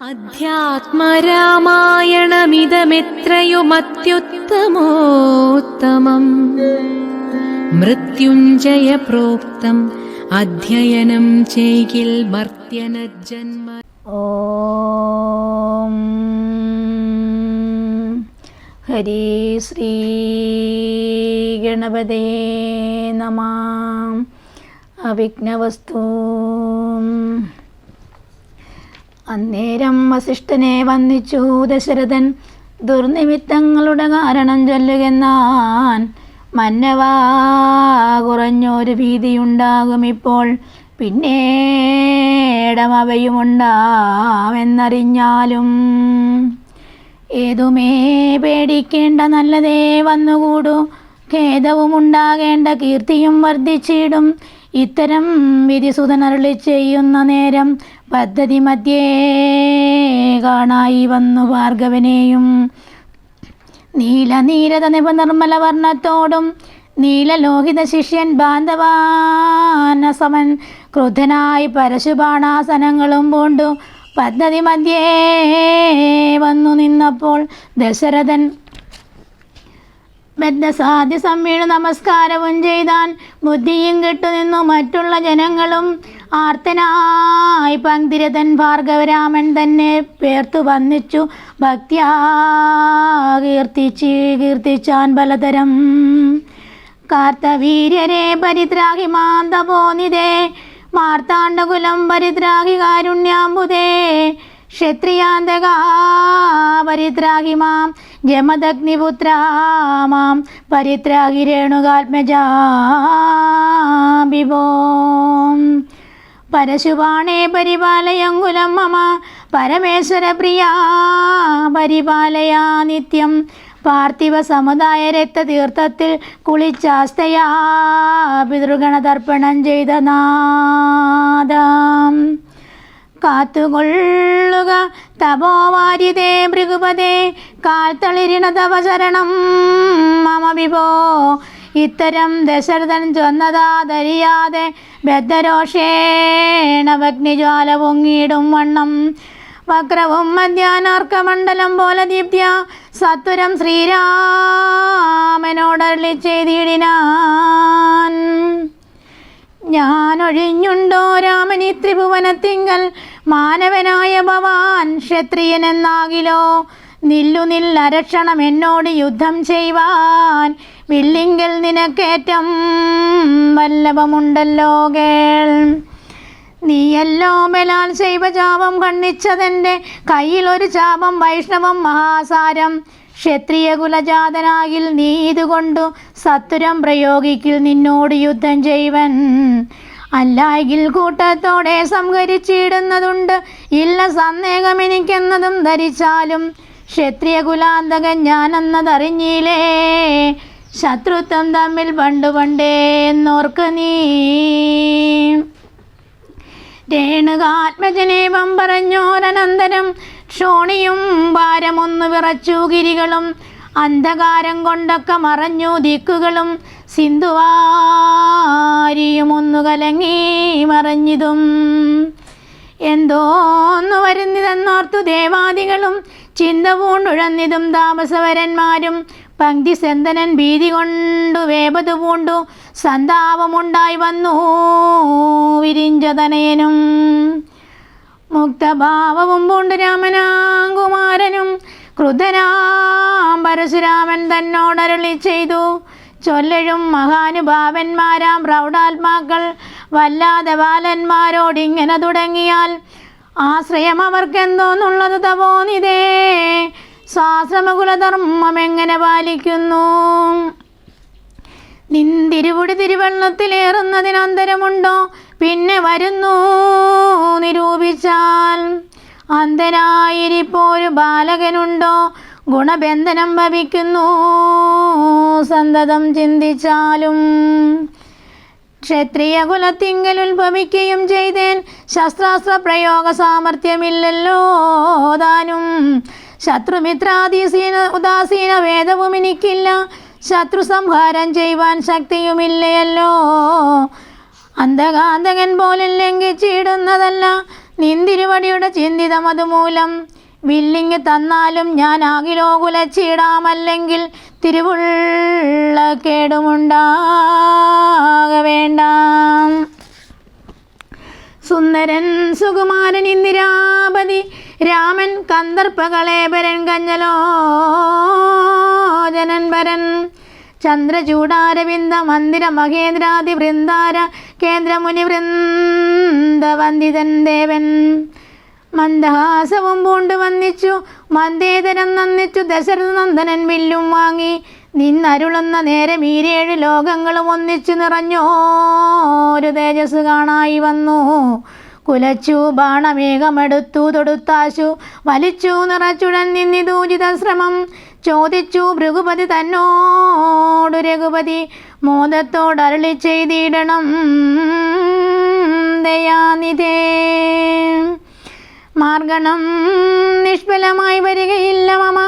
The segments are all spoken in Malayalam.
അധ്യാത്മരാമായണമിതമെത്രയുമത്യുത്തമോത്തമം. മൃത്യുഞ്ജയ പ്രോക്തം അധ്യയനം ചെയ്യിൽ മർത്യനജന്മ ഓ. ഹരി ശ്രീ ഗണപതേ നമാ. അവിഘ്നവസ്തു. അന്നേരം വസിഷ്ഠനെ വന്നിച്ചു ദശരഥൻ. ദുർനിമിത്തങ്ങളുടെ കാരണം ചൊല്ലുകെന്നാൻ മന്നവാ കുറഞ്ഞൊരു ഭീതിയുണ്ടാകും ഇപ്പോൾ. പിന്നേടം അവയുമുണ്ടാവെന്നറിഞ്ഞാലും ഏതുമേ പേടിക്കേണ്ട നല്ലതേ വന്നുകൂടൂ. ഖേദവും ഉണ്ടാകേണ്ട കീർത്തിയും വർദ്ധിച്ചിടും. ഇത്തരം വിധിസുതനരുളി ചെയ്യുന്ന നേരം പദ്ധതി മധ്യേ കാണായി വന്നു ഭാർഗവനെയും. നീല നീലത നിപ നിർമ്മല വർണത്തോടും നീലലോഹിത ശിഷ്യൻ ബാന്ധവാനസമൻ ക്രുദ്ധനായി പരശുബാണാസനങ്ങളും പൂണ്ടു. പദ്ധതി മധ്യേ വന്നു നിന്നപ്പോൾ ദശരഥൻ ബദ്ധസാധ്യ സമ്മേള നമസ്കാരവും ചെയ്താൻ ബുദ്ധിയും കെട്ടുനിന്നു മറ്റുള്ള ജനങ്ങളും ആർത്തനായി പങ്കിരതൻ ഭാർഗവരാമൻ തന്നെ പേർത്തു വന്നിച്ചു. ഭക്ത്യാ കീർത്തിച്ച് കീർത്തിച്ചാൻ പലതരം. കാർത്തവീര്യരെ പരിത്രാഹി മാന്തപോനിതേ മാർത്താണ്ഡകുലം പരിത്രാഹി കാരുണ്യാംബുദേ. ക്ഷത്രിയാന്തകാ ജമദഗ്നിപുത്രമാം മാം ജമദഗ്നിപുത്രാ പരശുവാണേ പരിപാലയങ്കുലം മമ പരമേശ്വര പ്രിയാ പരിപാലയാ നിത്യം. പാർത്ഥിവ സമുദായ രക്തതീർത്ഥത്തിൽ കുളിച്ചാസ്തയാ പിതൃഗണതർപ്പണം ചെയ്ത നാദം. കാത്തുകൊള്ളുക തപോവാരിതേ ഭൃഗുപതേ കാൽത്തളിരിണ തവ ശരണം മമ വിഭോ. ഇത്തരം ദശരഥൻ ചൊന്നതാ ധരിയാതെ ബദ്ധരോഷേണവഗ്നിജ്വാല പൊങ്ങിയിടും വണ്ണം. വക്രവും മധ്യാനാർക്കമണ്ഡലം പോലെ ദീപ്യ സത്വരം ശ്രീരാമനോടരളി ചെയ്തിടിനാൻ. ഞാനൊഴിഞ്ഞുണ്ടോ രാമനി ത്രിഭുവനത്തിങ്കൽ? മാനവനായ ഭവാൻ ക്ഷത്രിയനെന്നാകിലോ? നില്ലു നില്ലരക്ഷണം എന്നോട് യുദ്ധം ചെയ്യുവാൻ വില്ലിങ്കൽ നിനക്കേറ്റം വല്ലഭമുണ്ടല്ലോ കേൾ. നീയല്ലോ ബലാൽ ശൈവചാപം കണ്ണിച്ചതെന്റെ കയ്യിൽ ഒരു ചാപം വൈഷ്ണവം മഹാസാരം. ക്ഷത്രിയ കുലജാതനാകിൽ നീ ഇതുകൊണ്ടു സത്തുരം പ്രയോഗിക്കിൽ നിന്നോട് യുദ്ധം ചെയ്വൻ. അല്ലായെങ്കിൽ കൂട്ടത്തോടെ സംഹരിച്ചിടുന്നതുണ്ട്. ഇല്ല സന്ദേഹം എനിക്കെന്നതും ധരിച്ചാലും ക്ഷത്രിയ കുലാന്തകൻ ഞാനെന്നതറിഞ്ഞില്ലേ? ശത്രുത്വം തമ്മിൽ പണ്ടു പണ്ടേ എന്നോർക്ക് നീ. രേണുകാത്മജനേവം പറഞ്ഞോരനന്തരം. ക്ഷോണിയും ഭാരമൊന്നു വിറച്ചു ഗിരികളും അന്ധകാരം കൊണ്ടൊക്കെ മറഞ്ഞു ദിക്കുകളും സിന്ധുവാരിയും ഒന്നു കലങ്ങി മറഞ്ഞിതും. എന്തോന്നു വരുന്നിതെന്നോർത്തു ദേവാദികളും ചിന്ത പൂണ്ടുഴന്നിതും താമസവരന്മാരും. പങ്ക്തി സെന്തനൻ ഭീതി കൊണ്ടു വേപതു പൂണ്ടു സന്താപമുണ്ടായി വന്നു വിരിഞ്ചതനയനും. മുക്തഭാവവും പൂണ്ടു രാമനാകുമാരനും ക്രുദ്ധനാം പരശുരാമൻ തന്നോടരുളി ചെയ്തു. ചൊല്ലഴും മഹാനുഭാവന്മാരാം പ്രൗഢാത്മാക്കൾ വല്ലാതെ ബാലന്മാരോടിങ്ങനെ തുടങ്ങിയാൽ ആശ്രയം അവർക്കെന്തോന്നുള്ളത് തപോനിതേ സ്വാശ്രമകുലധർമ്മം എങ്ങനെ പാലിക്കുന്നു? നിന്തിരുവുടി തിരുവെള്ളത്തിലേറുന്നതിനന്തരമുണ്ടോ? പിന്നെ വരുന്നു നിരൂപിച്ചാൽ. അന്ധനായിരിപ്പോരു ബാലകനുണ്ടോ? ഗുണബന്ധനം ഭവിക്കുന്നു സന്തതം ചിന്തിച്ചാലും. ക്ഷത്രിയ കുലത്തിങ്കൽ ഉത്ഭവിക്കുകയും ചെയ്തേൻ. ശസ്ത്രാസ്ത്ര പ്രയോഗ സാമർഥ്യമില്ലല്ലോ താനും. ശത്രുമിത്രാദീസീന ഉദാസീന വേദവും എനിക്കില്ല. ശത്രു സംഹാരം ചെയ്യുവാൻ ശക്തിയുമില്ലയല്ലോ. അന്ധകാന്തകൻ പോലും ലംഘിച്ചിടുന്നതല്ല. നിന്തിരുവടിയുടെ ചിന്തിതം അതുമൂലം വില്ലിങ് തന്നാലും ഞാൻ ആകിലോ കുലച്ചിടാമല്ലെങ്കിൽ തിരുവുള്ള കേടുമുണ്ടാക വേണ്ട. സുന്ദരൻ സുകുമാരൻ ഇന്ദിരാപതി രാമൻ കന്ദർപ്പകളേപരൻ കഞ്ഞലോചനൻ പരൻ ചന്ദ്രചൂടാരവിന്ദ മന്ദിര മഹേന്ദ്രാതി വൃന്ദാര കേന്ദ്രമുനി വൃന്ദവന്ദിതൻ ദേവൻ മന്ദഹാസവും പൂണ്ട് വന്നിച്ചു. മന്ദേതരം നന്ദിച്ചു ദശരഥ നന്ദനൻ വില്ലും വാങ്ങി. നിന്നരുളുന്ന നേരം ഈരേഴ് ലോകങ്ങളും ഒന്നിച്ചു നിറഞ്ഞോരു തേജസ് കാണായി വന്നു. കുലച്ചു ബാണമേഘമെടുത്തു തൊടുത്താശു. വലിച്ചു നിറച്ചുടൻ നിന്നിതൂചിത ശ്രമം ചോദിച്ചു ഭൃഗുപതി തന്നോടു രഘുപതി മോദത്തോടരളി ചെയ്തിടണം ദയാനിധേ. മാർഗണം നിഷ്ഫലമായി വരികയില്ല മമ.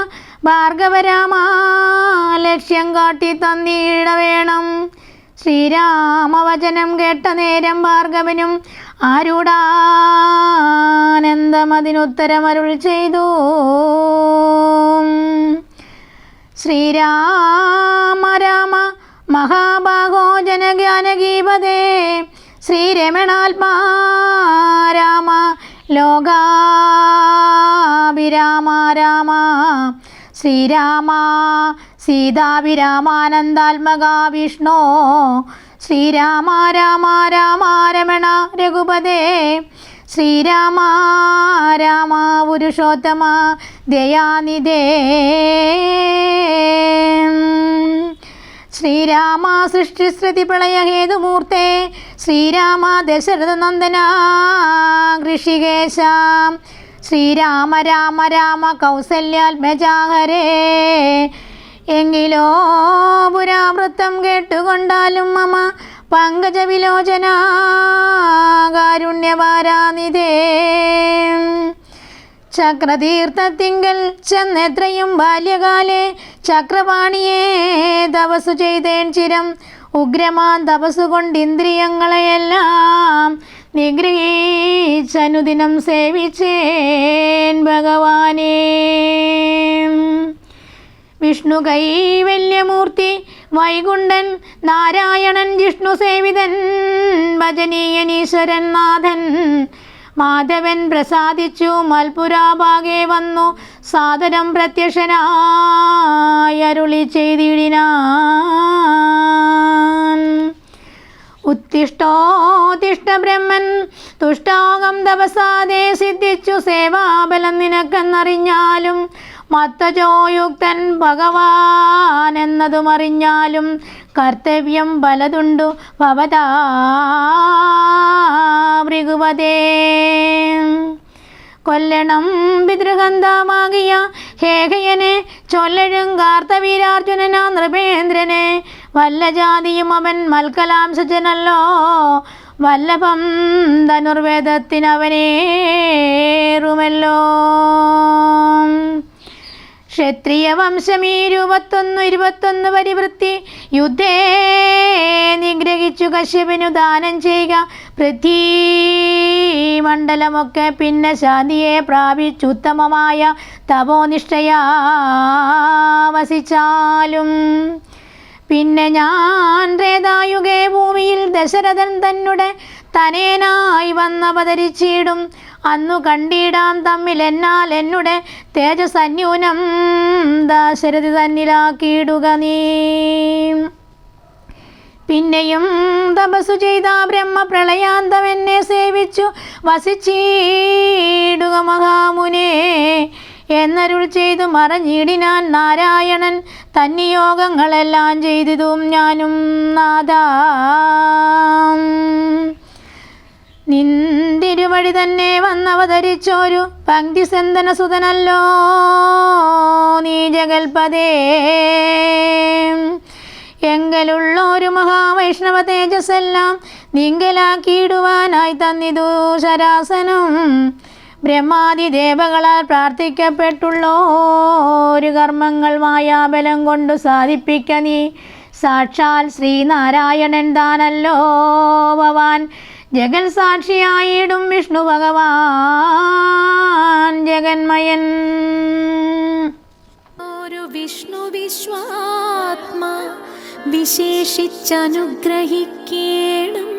ഭാർഗവരാമാ ലക്ഷ്യം കാട്ടി തന്നീട വേണം ശ്രീരാമവചനം കേട്ട നേരം ഭാർഗവനും ആരുടാനന്ദം അതിനുത്തരമരുൾ ചെയ്തു. ശ്രീരാമ രാമ മഹാഭാഗോ ജനജ്ഞാനഗീപതേ ശ്രീരമണാത്മാ രാമ ലോകാഭിരാമ രാമ ശ്രീരാമ സീതാഭിരാമാനന്ദാത്മക വിഷ്ണു ശ്രീരാമ രാമ രാമ രമണ രഘുപതേ ശ്രീരാമ രാമ പുരുഷോത്തമ ദയാനിധേ. ശ്രീരാമ സൃഷ്ടി സൃഷ്ടിശ്രുതി പ്രളയഹേതുമൂർത്തേ ശ്രീരാമ ദശരഥ നന്ദന ഋഷികേശ. ശ്രീരാമ രാമ രാമ കൗസല്യാത്മജാഹരേ. എങ്കിലോ പുരാവൃത്തം കേട്ടുകൊണ്ടാലും മമ പങ്കജവിലോചന കാരുണ്യവാരാനിധേ ചക്രതീർത്ഥത്തിങ്കൽ ചെന്നെത്രയും ബാല്യകാലേ ചക്രപാണിയെ തപസ്സു ചെയ്തേൻ ചിരം ഉഗ്രമാൻ തപസ്സു കൊണ്ട് ഇന്ദ്രിയങ്ങളെയെല്ലാം നിഗ്രഹിച്ചനുദിനം സേവിച്ചേൻ ഭഗവാനേ. വിഷ്ണു കൈവല്യമൂർത്തി വൈകുണ്ഠൻ നാരായണൻ ജിഷ്ണു സേവിതൻ ഭജനീയനീശ്വരൻ നാഥൻ മാധവൻ പ്രസാദിച്ചു മൽപുരാഭാഗെ വന്നു സാദരം പ്രത്യക്ഷനായരുളി ചെയ്തിടിനാൻ. ഉത്തിഷ്ടോത്തിഷ്ട ബ്രഹ്മൻ തുഷ്ടാകം തപസാദേ സിദ്ധിച്ചു സേവാബലം നിനക്കെന്നറിഞ്ഞാലും മത്തജോയുക്തൻ അറിഞ്ഞാലും കർത്തവ്യം പലതുണ്ടു ഭവതാഭൃഗുപതേ കൊല്ലണം പിതൃഗന്ധമാകിയ ഹേഹയനെ ചൊല്ലഴും കാർത്തവീരാർജുനനാ നൃപേന്ദ്രനെ. വല്ല ജാതിയും അവൻ മൽക്കലാംശജനല്ലോ വല്ലഭം ധനുർവേദത്തിനവനേറുമല്ലോ. ക്ഷത്രിയ വംശമീ ഇരുപത്തൊന്നു ഇരുപത്തൊന്ന് പരിവൃത്തി. യുദ്ധേ നിഗ്രഹിച്ചു കശ്യപിനു ദാനം ചെയ്യുക. പൃഥ്വീ മണ്ഡലമൊക്കെ പിന്നെ ശാന്തിയെ പ്രാപിച്ചുത്തമമായ തപോനിഷ്ഠയാ വസിച്ചാലും പിന്നെ ഞാൻ ത്രേതായുഗേ ഭൂമിയിൽ ദശരഥൻ തന്നെ തനേനായി വന്നവതരിച്ചിടും അന്നു കണ്ടിടാം തമ്മിൽ എന്നാൽ എന്നുടെ തേജസന്യൂനം ദാശരഥി തന്നിലാക്കിയിടുക നീ. പിന്നെയും തപസ്സു ചെയ്ത ബ്രഹ്മ പ്രളയാന്തം എന്നെ സേവിച്ചു. മഹാമുനെ എന്നരുൾ ചെയ്തു മറഞ്ഞിടിനാൻ നാരായണൻ. തന്നിയോഗങ്ങളെല്ലാം ചെയ്തതും ഞാനും നാദാ. നിന്തിരുവഴി തന്നെ വന്നവതരിച്ചോരു സന്തന സുതനല്ലോ നീ ജഗൽപദേ എങ്കലുള്ളൊരു മഹാവൈഷ്ണവ തേജസ്സെല്ലാം നിങ്കലാക്കിയിടുവാനായി തന്നിതു ശരാസനം. ബ്രഹ്മാതിദേവകളാൽ പ്രാർത്ഥിക്കപ്പെട്ടുള്ള ഒരു കർമ്മങ്ങൾ മായാബലം കൊണ്ട് സാധിപ്പിക്ക നീ. സാക്ഷാൽ ശ്രീനാരായണൻ താനല്ലോ ഭവാൻ. ജഗൽ സാക്ഷിയായിടും വിഷ്ണു ഭഗവാൻ. ജഗന്മയൻ. ഒരു വിഷ്ണു വിശ്വാത്മാ വിശേഷിച്ചനുഗ്രഹിക്കേണം.